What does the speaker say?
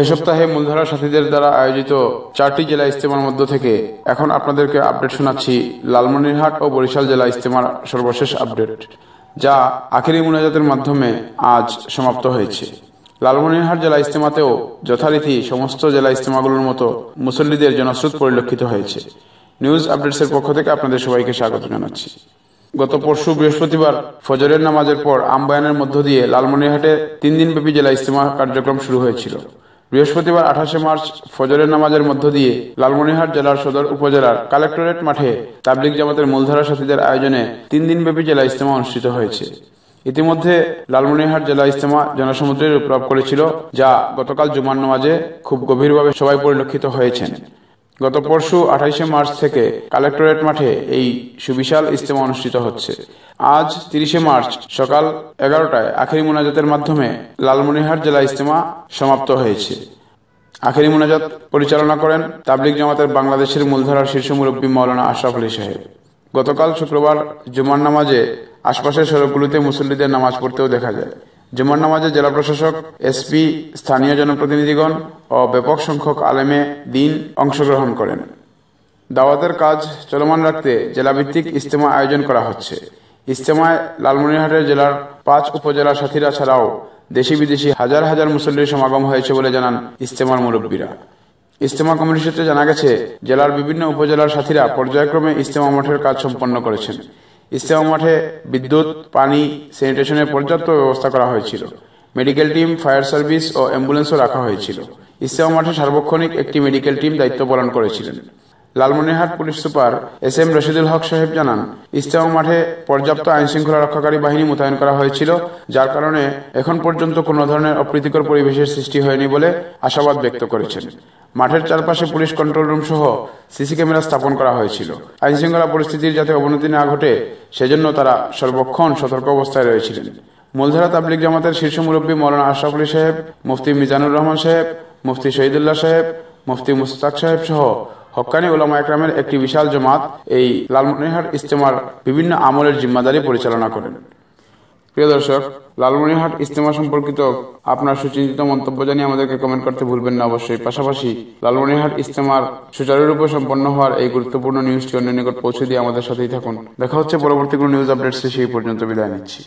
এ সপ্তাহে মূলধারা সাথীদের দ্বারা আয়োজিত চারটি জেলা ইস্তেমার মধ্য থেকে এখন আপনাদেরকে আপডেট শোনাচ্ছি লালমনিরহাট ও বরিশাল জেলা ইস্তেমার সর্বশেষ আপডেট, যা আখেরি মুনাজাতের মাধ্যমে আজ সমাপ্ত হয়েছে। লালমনিরহাট জেলা ইস্তেমাতেও যথারীতি সমস্ত জেলা ইস্তেমাগুলোর মতো মুসল্লিদের জনস্রোত পরিলক্ষিত হয়েছে। নিউজ আপডেটসের পক্ষ থেকে আপনাদের সবাইকে স্বাগত জানাচ্ছি। গত পরশু বৃহস্পতিবার ফজরের নামাজের পর আমবায়ানের মধ্য দিয়ে লালমনিরহাটে তিন দিনব্যাপী জেলা ইস্তেমা কার্যক্রম শুরু হয়েছিল। বৃহস্পতিবার আঠাশে মার্চ ফজরের নামাজের মধ্য দিয়ে লালমনিরহাট জেলার সদর উপজেলার কালেক্টরেট মাঠে তাবলিক জামাতের মূলধারা সাথীদের আয়োজনে তিন দিনব্যাপী জেলা ইজতেমা অনুষ্ঠিত হয়েছে। ইতিমধ্যে লালমনিরহাট জেলা ইজতেমা জনসমুদ্রে রূপ করেছিল, যা গতকাল জুমার নামাজে খুব গভীরভাবে সবাই পরিলক্ষিত হয়েছেন। গত পরশু আঠাইশে মার্চ থেকে কালেক্টরেট মাঠে এই সুবিশাল ইস্তেমা অনুষ্ঠিত হচ্ছে। আজ তিরিশে মার্চ সকাল এগারোটায় আখেরি মোনাজাতের মাধ্যমে লালমনিরহাট জেলা ইস্তেমা সমাপ্ত হয়েছে। আখেরি মোনাজাত পরিচালনা করেন তাবলিক জামাতের বাংলাদেশের মূলধারার শীর্ষ মুরব্বী মৌলানা আশরাফ আলী সাহেব। গতকাল শুক্রবার জুমার নামাজে আশপাশের সড়কগুলিতে মুসল্লিদের নামাজ পড়তেও দেখা যায়। জুমার নামাজে জেলা প্রশাসক এসপি স্থানীয় জনপ্রতিনিধিগণ ও ব্যাপক সংখ্যক আলেমে দিন অংশগ্রহণ করেন। দাওয়াতের কাজ চলমান রাখতে জেলাভিত্তিক ইস্তেমা আয়োজন করা হচ্ছে। ইস্তেমায় লালমনিরহাটের জেলার পাঁচ উপজেলা সাথীরা ছাড়াও দেশি বিদেশি হাজার হাজার মুসল্লির সমাগম হয়েছে বলে জানান ইস্তেমার মুরব্বীরা। ইস্তেমা কমিটির সূত্রে জানা গেছে, জেলার বিভিন্ন উপজেলার সাথীরা পর্যায়ক্রমে ইস্তেমা মঠের কাজ সম্পন্ন করেছেন। ইস্তেমা মাঠে বিদ্যুৎ, পানি, স্যানিটেশনের পর্যাপ্ত ব্যবস্থা করা হয়েছিল। মেডিকেল টিম, ফায়ার সার্ভিস ও অ্যাম্বুলেন্সও রাখা হয়েছিল। ইস্তেমা মাঠে সার্বক্ষণিক একটি মেডিকেল টিম দায়িত্ব পালন করেছিলেন। Lalmonirhat police super S M Rashidul Haque সাহেব জানান ইস্তেমা মাঠে পর্যাপ্ত আইন শৃঙ্খলা রক্ষাকারী বাহিনী মোতায়েন করা হয়েছিল, যার কারণে এখন পর্যন্ত কোনো ধরনের অপ্রীতিকর পরিবেশের সৃষ্টি হয়নি বলে আশাবাদ ব্যক্ত করেছেন। মাঠের চারপাশে পুলিশ কন্ট্রোল রুম সহ সিসি ক্যামেরা স্থাপন করা হয়েছিল। আইন শৃঙ্খলা পরিস্থিতির যাতে অবনতি না ঘটে, সেজন্য তারা সর্বক্ষণ সতর্ক অবস্থায় রয়েছিলেন। মূলধারা তাবলিক জামাতের শীর্ষ মুরব্বী মৌলানা আশরাফ আলী সাহেব, মুফতি মিজানুর রহমান সাহেব, মুফতি শহীদুল্লাহ সাহেব, মুফতি মুস্তাক সাহেব সহ হক্কানি ওলামা একরামের একটি বিশাল জমাত এই লালমনিরহাট ইস্তেমার বিভিন্ন আমলের জিম্মাদারি পরিচালনা করেন। প্রিয় দর্শক, লালমনিরহাট ইস্তেমা সম্পর্কিত আপনার সুচিন্তিত মন্তব্য জানিয়ে আমাদেরকে কমেন্ট করতে ভুলবেন না অবশ্যই। পাশাপাশি লালমনিরহাট ইস্তেমার সুচারুরূপে সম্পন্ন হওয়ার এই গুরুত্বপূর্ণ নিউজটি অন্য নিকট পৌঁছে দিয়ে আমাদের সাথেই থাকুন। দেখা হচ্ছে পরবর্তী কোনো নিউজ আপডেটসে সেই পর্যন্ত বিদায় নিচ্ছি।